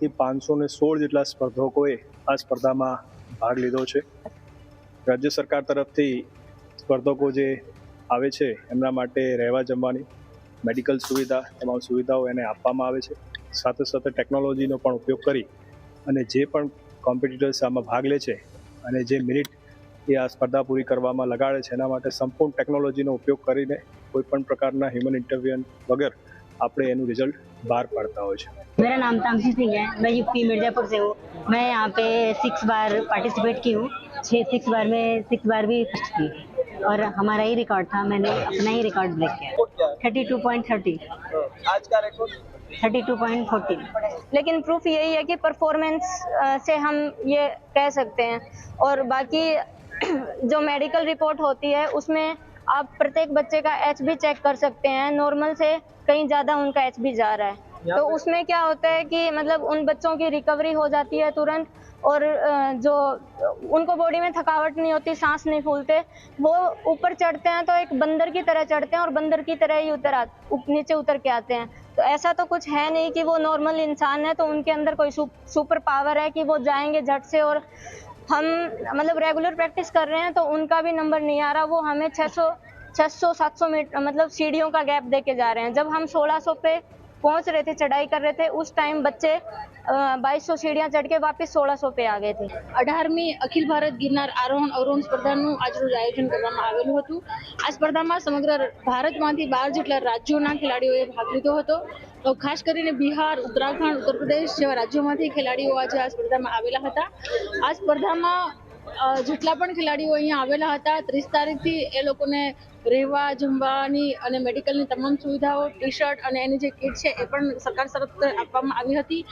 થી પાંચસો ને સોળ જેટલા સ્પર્ધકોએ આ સ્પર્ધામાં ભાગ લીધો છે. રાજ્ય સરકાર તરફથી સ્પર્ધકો જે આવે છે, એમના માટે રહેવા જમવાની, મેડિકલ સુવિધા, તમામ સુવિધાઓ એને આપવામાં આવે છે. સાથે સાથે ટેકનોલોજીનો પણ ઉપયોગ કરી અને જે પણ કોમ્પિટિટર્સ આમાં ભાગ લે છે અને જે મિનિટ એ આ સ્પર્ધા પૂરી કરવામાં લગાડે છે, એના માટે સંપૂર્ણ ટેકનોલોજીનો ઉપયોગ કરીને કોઈપણ પ્રકારના હ્યુમન ઇન્ટરવ્યુઅન વગર આપણે એનું રિઝલ્ટ બહાર પાડતા હોય છે मेरा नाम तामसी सिंह है मैं यूपी मिर्जापुर से हूँ मैं यहाँ पे सिक्स बार पार्टिसिपेट की हूँ छः सिक्स बार में सिक्स बार भी फर्स्ट की और हमारा ही रिकॉर्ड था मैंने अपना ही रिकॉर्ड ब्रेक किया थर्टी टू पॉइंट थर्टी आज का record thirty two point forty लेकिन प्रूफ यही है कि परफॉर्मेंस से हम ये कह सकते हैं और बाकी जो मेडिकल रिपोर्ट होती है उसमें आप प्रत्येक बच्चे का एच चेक कर सकते हैं। नॉर्मल से कहीं ज़्यादा उनका एच जा रहा है। तो उसमें क्या होता है कि मतलब उन बच्चों की रिकवरी हो जाती है तुरंत और जो उनको बॉडी में थकावट नहीं होती सांस नहीं फूलते वो ऊपर चढ़ते हैं तो एक बंदर की तरह चढ़ते हैं और बंदर की तरह ही उतर आ नीचे उतर के आते हैं। तो ऐसा तो कुछ है नहीं कि वो नॉर्मल इंसान है तो उनके अंदर कोई सुपर पावर है कि वो जाएँगे झट से और हम मतलब रेगुलर प्रैक्टिस कर रहे हैं तो उनका भी नंबर नहीं आ रहा। वो हमें 600 600 700 मीटर मतलब सीढ़ियों का गैप दे के जा रहे हैं। जब हम 1600 पे पहुंच रहे थे चढ़ाई कर रहे थे उस टाइम बच्चे बाईस सौ सीढ़ियाँ चढ़ के वापस 1600 पे आ गए थे અઢારમી અખિલ ભારત ગિરનાર આરોહણ અવરોહણ સ્પર્ધાનું આજરોજ આયોજન કરવામાં આવેલું હતું આ સ્પર્ધામાં સમગ્ર ભારતમાંથી બાર જેટલા રાજ્યોના ખેલાડીઓએ ભાગ લીધો હતો તો ખાસ કરીને બિહાર ઉત્તરાખંડ ઉત્તર પ્રદેશ જેવા રાજ્યોમાંથી ખેલાડીઓ આજે આ સ્પર્ધામાં આવેલા હતા આ સ્પર્ધામાં અ, જેટલા પણ ખેલાડીઓ અહીંયા આવેલા હતા, ત્રીસ તારીખથી એ લોકોને રહેવા, જમવાની અને મેડિકલની તમામ સુવિધાઓ ટી શર્ટ અને એની જે કીટ છે, એ પણ સરકાર તરફ આપવામાં આવી હતી.